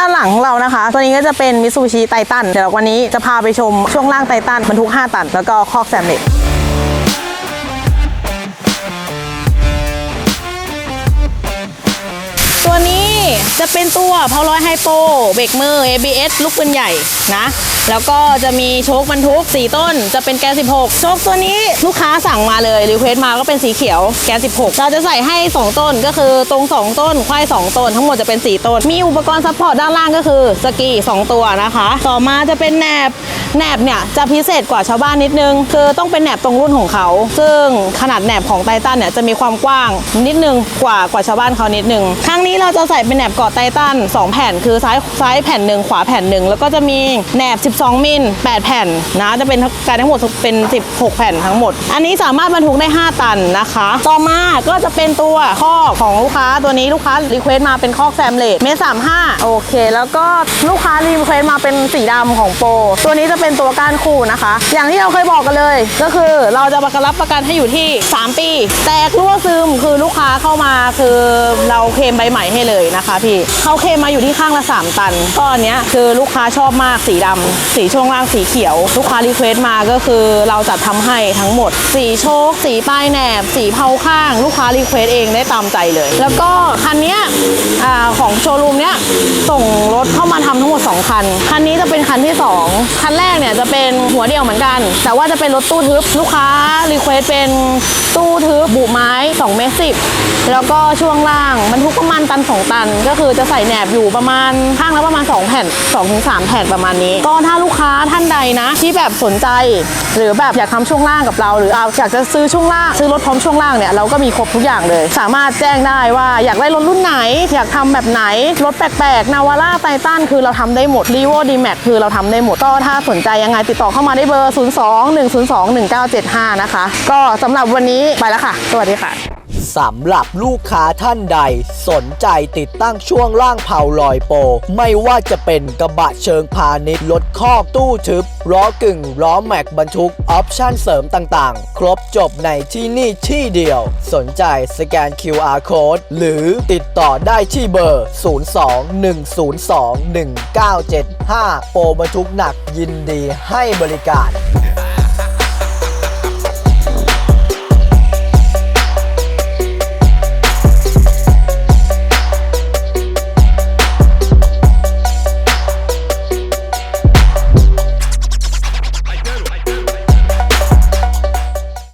ด้านหลังของเรานะคะ ตัวนี้ก็จะเป็นมิซูชิไททันเดี๋ยววันนี้จะพาไปชมช่วงล่างไททันบรรทุก 5 ตัน แล้วก็คอกแซมเล็ตตัวนี้จะเป็นตัวเพาร้อยไฮโปเบรกมือ ABS ลูกปืนใหญ่นะ แล้วก็จะมีโชคบรรทุก 4 ต้น จะเป็นแกน 16 โชคตัวนี้ลูกค้าสั่งมาเลยรีเควสมาก็เป็นสีเขียวแกน 16 เราจะใส่ให้ 2 ต้นก็คือตรง 2 ต้นควาย2 ต้น ทั้งหมดจะเป็น 4 ต้น มีอุปกรณ์ซัพพอร์ตด้านล่างก็คือสกี2 ตัวนะคะ ต่อมาจะเป็นแหนบแหนบเนี่ยจะพิเศษกว่าชาวบ้านนิดนึง คือต้องเป็นแหนบตรงรุ่นของเขา ซึ่งขนาดแหนบของไททันเนี่ยจะมีความกว้างนิดนึงกว่ากว่าชาวบ้านเขานิดนึงครั้งนี้เราจะใส่เป็นแหนบเกาะไททัน2 แผ่นคือซ้ายซ้ายแผ่นหนึ่งขวาแผ่นหนึ่งแล้วก็จะมีแหนบ2มิล8 แผ่นนะจะเป็นการทั้งหมดเป็น 16 แผ่นทั้งหมด อันนี้สามารถบรรทุกได้ 5 ตันนะคะ ต่อมาก็จะเป็นตัวข้อกของลูกค้าตัวนี้ลูกค้ารีเควสต์มาเป็นข้อกแซมเลตเมสามห้าโอเค แล้วก็ลูกค้ารีเควสต์มาเป็นสีดำของโปรตัวนี้จะเป็นตัวก้านคู่นะคะ อย่างที่เราเคยบอกกันเลย ก็คือเราจะประกันรับประกันให้อยู่ที่ 3 ปี แตกรั่วซึมคือลูกค้าเข้ามาคือเราเคลมใบใหม่ให้เลยนะคะพี่เขาเคลมมาอยู่ที่ข้างละ 3 ตันก็อันเนี้ยคือลูกค้าชอบมากสีดำสีช่วงล่างสีเขียว ลูกค้ารีเควสมาก็คือเราจัดทำให้ทั้งหมด สีโชคสีปลายแหนบ สีเผาข้าง ลูกค้ารีเควสเองได้ตามใจเลย แล้วก็คันนี้ของโชว์รูมเนี้ยส่งรถเข้ามาทำทั้งหมด 2 คัน คันนี้จะเป็นคันที่ 2 คันแรกเนี่ยจะเป็นหัวเดียวเหมือนกัน แต่ว่าจะเป็นรถตู้ทึบลูกค้ารีเควสเป็นตู้ทึบบุไม้2เมตรสิบแล้วก็ช่วงล่างบรรทุกประมาณตัน 2 ตัน ก็คือจะใส่แหนบอยู่ประมาณข้างละประมาณ 2 แผ่น2-3แผ่นประมาณนี้ก็ถ้าลูกค้าท่านใดนะ ที่แบบสนใจ หรือแบบอยากทำช่วงล่างกับเรา หรือเอาอยากจะซื้อช่วงล่างซื้อรถพร้อมช่วงล่างเนี่ยเราก็มีครบทุกอย่างเลย สามารถแจ้งได้ว่าอยากได้รถรุ่นไหน อยากทำแบบไหนรถแปลกๆนาวาร่าไททันคือเราทำได้หมดรีโวดีแม็กคือเราทำได้หมดก็ถ้าสนใจยังไงติดต่อเข้ามาได้เบอร์ 0 2 1 0 2 1 9 7 5 นะคะ ก็สำหรับวันนี้ไปแล้วค่ะ สวัสดีค่ะ สำหรับลูกค้าท่านใด สนใจติดตั้งช่วงล่างเผาลอยโป ไม่ว่าจะเป็นกระบะเชิงพาณิชย์รถคอกตู้ทึบล้อกึ่งล้อแม็กบรรทุก ออปชั่นเสริมต่างๆ ครบจบในที่นี่ที่เดียว สนใจสแกน QR Code หรือติดต่อได้ที่เบอร์ 02-102-1975 โปรบรรทุกหนักยินดีให้บริการ